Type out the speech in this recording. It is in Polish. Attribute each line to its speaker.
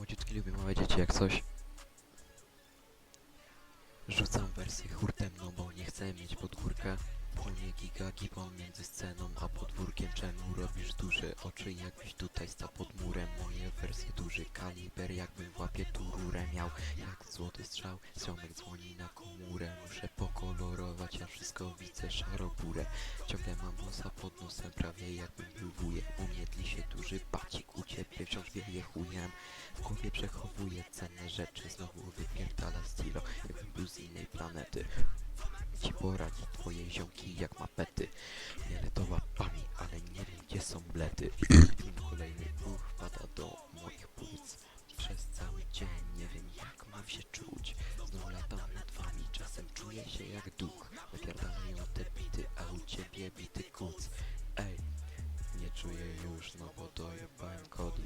Speaker 1: Młodziutki lubię małe dzieci jak coś. Rzucam wersję hurtem, no bo nie chcę mieć podwórka. Płonie giga, gibon między sceną a podwórkiem Czemu robisz duże oczy, jakbyś tutaj stał pod murem? Moje wersje duży kaliber, jakbym w łapie tu rurę miał. Jak złoty strzał, ziomek dzwoni na komórę. Muszę pokolorować, ja wszystko widzę szaro-burę Ciągle mam nosa pod nosem, prawie jakbym był wujem W głowie przechowuje cenne rzeczy, znowu wypierdala stilo, jakbym był z innej planety. Ci poradzi twoje ziomki jak mapety. Fioletowa pami, ale nie wiem gdzie są blety. Kolejny puch wpada do moich płuc. Przez cały dzień nie wiem jak mam się czuć. Znowu latam nad wami, czasem czuję się jak duch. Wypierdalają te bity, a u ciebie bity kuc. Ej, nie czuję już, no bo dojebałem kody.